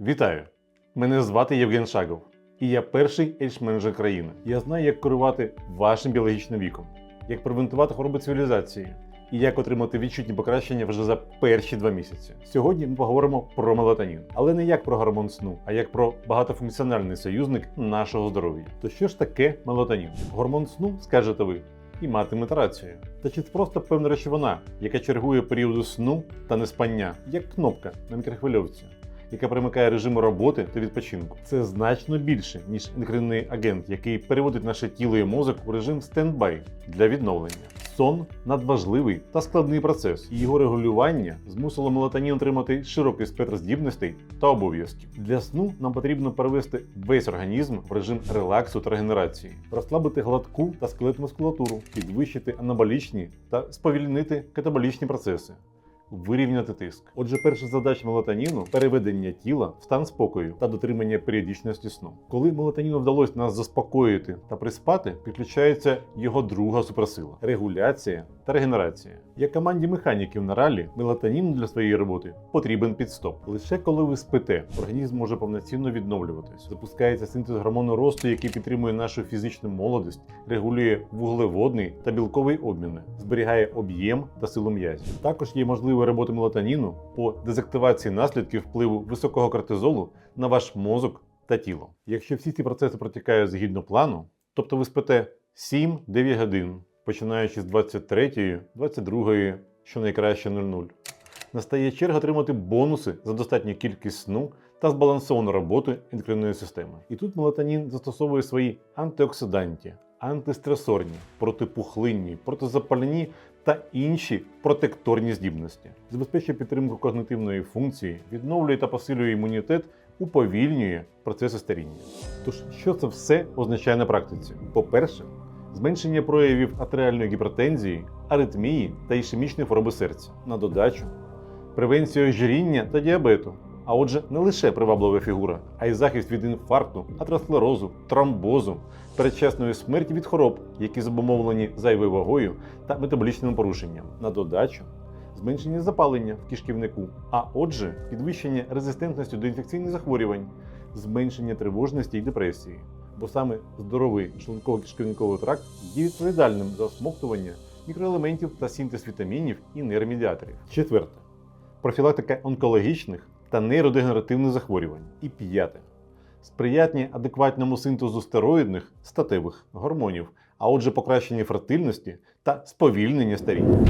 Вітаю! Мене звати Євген Шагов, і я перший ейдж-менеджер країни. Я знаю, як керувати вашим біологічним віком, як превентувати хвороби цивілізації і як отримати відчутні покращення вже за перші два місяці. Сьогодні ми поговоримо про мелатонін, але не як про гормон сну, а як про багатофункціональний союзник нашого здоров'я. То що ж таке мелатонін? Гормон сну, скажете ви, і матимете рацію. Та чи це просто певна речовина, яка чергує періоди сну та неспання, як кнопка на мікрохвильовці, яка примикає режими роботи та відпочинку. Це значно більше, ніж ендокринний агент, який переводить наше тіло і мозок у режим стендбай для відновлення. Сон надважливий та складний процес, і його регулювання змусило мелатонін отримати широкий спектр здібностей та обов'язків. Для сну нам потрібно перевести весь організм в режим релаксу та регенерації, розслабити гладку та скелет мускулатуру, підвищити анаболічні та сповільнити катаболічні процеси. Вирівняти тиск. Отже, перша задача мелатоніну переведення тіла в стан спокою та дотримання періодичності сну. Коли мелатоніну вдалося нас заспокоїти та приспати, підключається його друга суперсила регуляція та регенерація. Як команді механіків на ралі, мелатонін для своєї роботи потрібен підстоп. Лише коли ви спите, організм може повноцінно відновлюватись. Запускається синтез гормону росту, який підтримує нашу фізичну молодість, регулює вуглеводний та білковий обміни, зберігає об'єм та силу м'язів. Також є можливою робота мелатоніну по дезактивації наслідків впливу високого кортизолу на ваш мозок та тіло. Якщо всі ці процеси протікають згідно плану, тобто ви спите 7-9 годин, починаючи з 23, 22, що найкраще 00, настає черга отримати бонуси за достатню кількість сну та збалансовану роботу ендокринної системи. І тут мелатонін застосовує свої антиоксиданті, антистресорні, протипухлинні, протизапальні та інші протекторні здібності, забезпечує підтримку когнитивної функції, відновлює та посилює імунітет, уповільнює процеси старіння. Тож, що це все означає на практиці? По-перше, зменшення проявів артеріальної гіпертензії, аритмії та ішемічної хвороби серця. На додачу, превенція ожиріння та діабету. А отже, не лише приваблива фігура, а й захист від інфаркту, атеросклерозу, тромбозу, передчасної смерті від хвороб, які зобумовлені зайвою вагою та метаболічним порушенням. На додачу, зменшення запалення в кишківнику, а отже, підвищення резистентності до інфекційних захворювань, зменшення тривожності і депресії. Бо саме здоровий шлунково-кишківниковий тракт є відповідальним за осмоктування мікроелементів та синтез вітамінів і нейромедіаторів. Четверте профілактика онкологічних та нейродегенеративних захворювань. І п'яте сприяння адекватному синтезу стероїдних статевих гормонів, а отже, покращення фертильності та сповільнення старіння.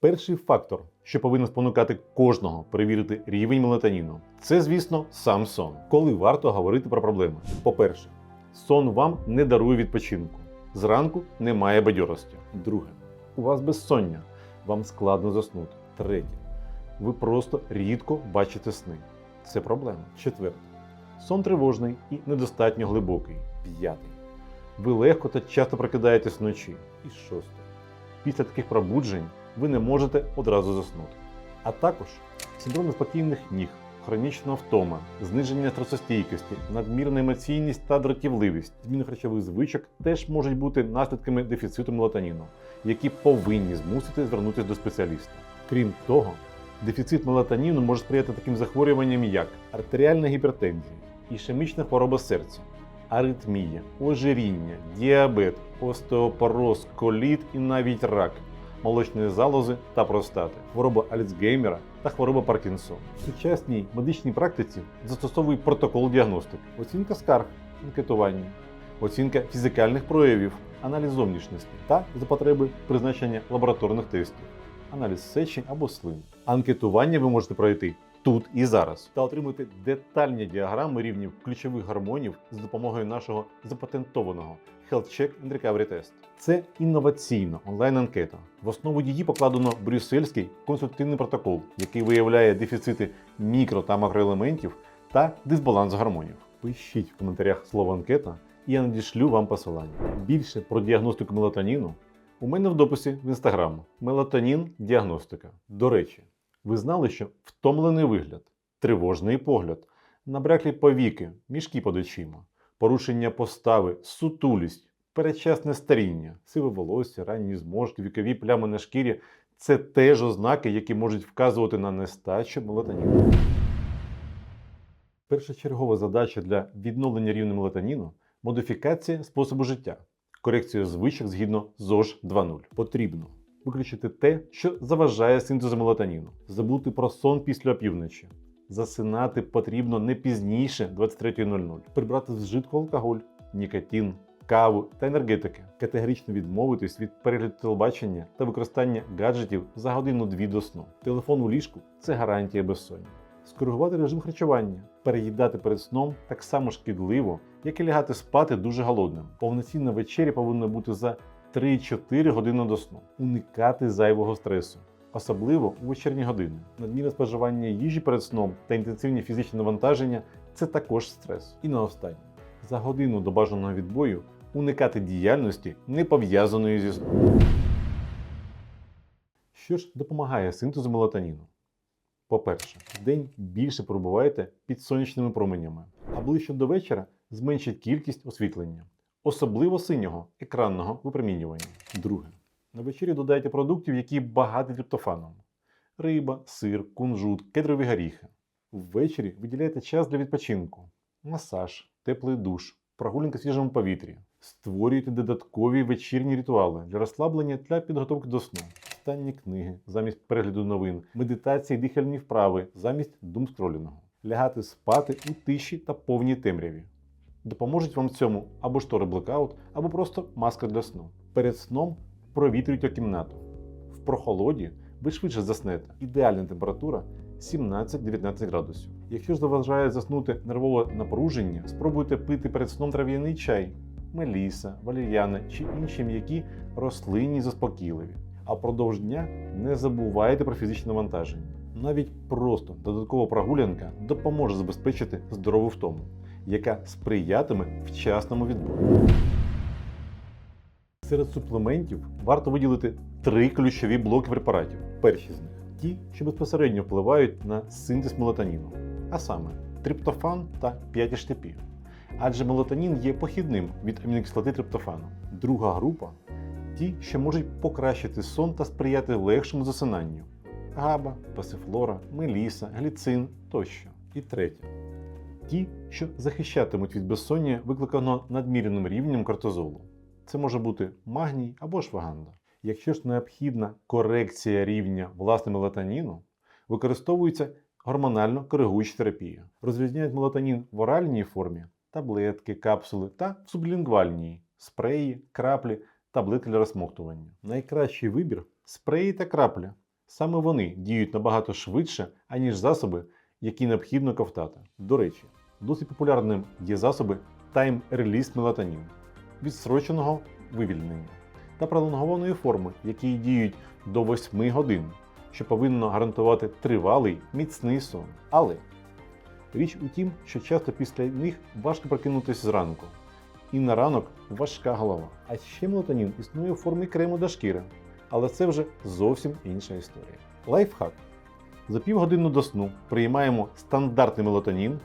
Перший фактор, що повинен спонукати кожного перевірити рівень мелатоніну, це, звісно, сам сон. Коли варто говорити про проблеми. По-перше, сон вам не дарує відпочинку. Зранку немає бадьорості. Друге, у вас безсоння, вам складно заснути. Третє, ви просто рідко бачите сни. Це проблема. Четверте, сон тривожний і недостатньо глибокий. П'ятий. Ви легко та часто прокидаєтесь вночі. І шосте. Після таких пробуджень ви не можете одразу заснути. А також синдром неспокійних ніг, хронічна втома, зниження стресостійкості, надмірна емоційність та дратівливість, зміни харчових звичок теж можуть бути наслідками дефіциту мелатоніну, які повинні змусити звернутися до спеціаліста. Крім того, дефіцит мелатоніну може сприяти таким захворюванням, як артеріальна гіпертензія, ішемічна хвороба серця, аритмія, ожиріння, діабет, остеопороз, коліт і навіть рак, молочної залози та простати, хвороба Альцгеймера та хвороба Паркінсона. В сучасній медичній практиці застосовують протокол діагностики, оцінка скарг, анкетування, оцінка фізикальних проявів, аналіз зовнішності та за потреби призначення лабораторних тестів, аналіз сечі або слин. Анкетування ви можете пройти тут і зараз та отримати детальні діаграми рівнів ключових гормонів з допомогою нашого запатентованого Health Check and Recovery Test. Це інноваційна онлайн-анкета. В основу її покладено брюссельський консультативний протокол, який виявляє дефіцити мікро та макроелементів та дисбаланс гормонів. Пишіть в коментарях слово анкета, і я надішлю вам посилання. Більше про діагностику мелатоніну у мене в дописі в інстаграм Мелатонін діагностика. До речі, ви знали, що втомлений вигляд, тривожний погляд, набряклі повіки, мішки під очима, порушення постави, сутулість, передчасне старіння, сиве волосся, ранні зможки, вікові плями на шкірі це теж ознаки, які можуть вказувати на нестачу мелатоніну. Першочергова задача для відновлення рівня мелатоніну модифікація способу життя, корекція звичок згідно ЗОЖ 2.0. Потрібно виключити те, що заважає синтезу мелатоніну, забути про сон після опівночі. Засинати потрібно не пізніше 23.00. Прибрати з алкоголь, нікотин, каву та енергетики. Категорично відмовитись від перегляду телебачення та використання гаджетів за годину-дві до сну. Телефон у ліжку це гарантія безсоння. Скоригувати режим харчування, переїдати перед сном так само шкідливо, як і лягати спати дуже голодним. Повноцінна вечеря повинна бути за 3-4 години до сну. Уникати зайвого стресу, особливо у вечірні години. Надмірне споживання їжі перед сном та інтенсивні фізичні навантаження це також стрес. І наостаннє, за годину до бажаного відбою уникати діяльності, не пов'язаної зі сном. Що ж допомагає синтезу мелатоніну? По-перше, вдень більше перебуваєте під сонячними променями, а ближче до вечора зменшить кількість освітлення, особливо синього екранного випромінювання. Друге, на вечері додайте продуктів, які багаті триптофаном: риба, сир, кунжут, кедрові горіхи. Ввечері виділяйте час для відпочинку, масаж, теплий душ, прогулянка в свіжому повітрі. Створюйте додаткові вечірні ритуали для розслаблення та підготовки до сну. Читання книги замість перегляду новин, медитації, дихальні вправи замість думскролінгу. Лягати спати у тиші та повній темряві. Допоможуть вам в цьому або штори блекаут, або просто маска для сну. Перед сном провітрюйте кімнату. В прохолоді ви швидше заснете. Ідеальна температура 17-19 градусів. Якщо ж заважає заснути нервове напруження, спробуйте пити перед сном трав'яний чай, меліса, валір'яна чи інші м'які рослинні заспокійливі. А впродовж дня не забувайте про фізичне навантаження. Навіть просто додаткова прогулянка допоможе забезпечити здорову втому, яка сприятиме вчасному відбору. Серед суплементів варто виділити три ключові блоки препаратів. Перші з них ті, що безпосередньо впливають на синтез мелатоніну, а саме триптофан та 5-HTP. Адже мелатонін є похідним від амінокислоти триптофану. Друга група ті, що можуть покращити сон та сприяти легшому засинанню: габа, пасифлора, меліса, гліцин тощо. І третє ті, що захищатимуть від безсоння, викликаного надмірним рівнем кортизолу. Це може бути магній або шваганда. Якщо ж необхідна корекція рівня власне мелатоніну, використовується гормонально коригуюча терапія. Розрізняють мелатонін в оральній формі, таблетки, капсули та в сублінгвальній спреї, краплі, таблетки для розсмоктування. Найкращий вибір спреї та крапля. Саме вони діють набагато швидше, аніж засоби, які необхідно ковтати. До речі, досить популярним є засоби Release Melatonin відсроченого вивільнення та пролонгованої форми, які діють до 8 годин, що повинно гарантувати тривалий міцний сон. Але річ у тім, що часто після них важко прокинутися зранку, і на ранок важка голова. А ще мелатонін існує в формі крему для шкіри, але це вже зовсім інша історія. Лайфхак. За півгодини до сну приймаємо стандартний мелатонін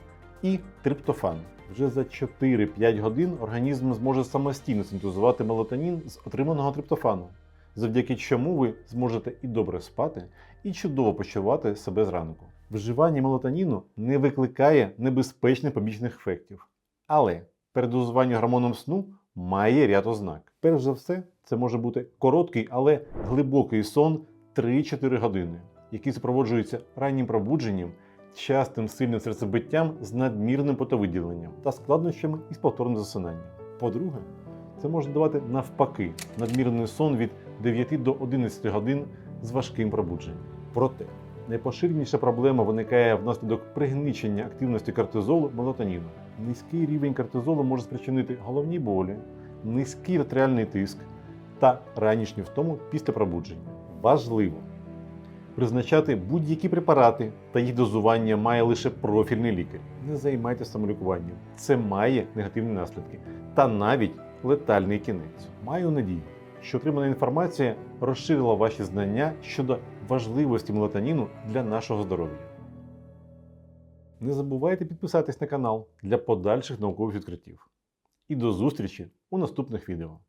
і триптофан. Вже за 4-5 годин організм зможе самостійно синтезувати мелатонін з отриманого триптофану, завдяки чому ви зможете і добре спати, і чудово почувати себе зранку. Вживання мелатоніну не викликає небезпечних побічних ефектів. Але передозування гормоном сну має ряд ознак. Перш за все, це може бути короткий, але глибокий сон 3-4 години, який супроводжується раннім пробудженням частим сильним серцебиттям з надмірним потовиділенням та складнощами із повторним засинанням. По-друге, це може давати навпаки надмірний сон від 9 до 11 годин з важким пробудженням. Проте найпоширеніша проблема виникає внаслідок пригничення активності кортизолу мелатоніну. Низький рівень кортизолу може спричинити головні болі, низький артеріальний тиск та ранішню втому після пробудження. Важливо! Призначати будь-які препарати та їх дозування має лише профільний лікар. Не займайтеся самолікуванням. Це має негативні наслідки та навіть летальний кінець. Маю надію, що отримана інформація розширила ваші знання щодо важливості мелатоніну для нашого здоров'я. Не забувайте підписатись на канал для подальших наукових відкриттів. І до зустрічі у наступних відео.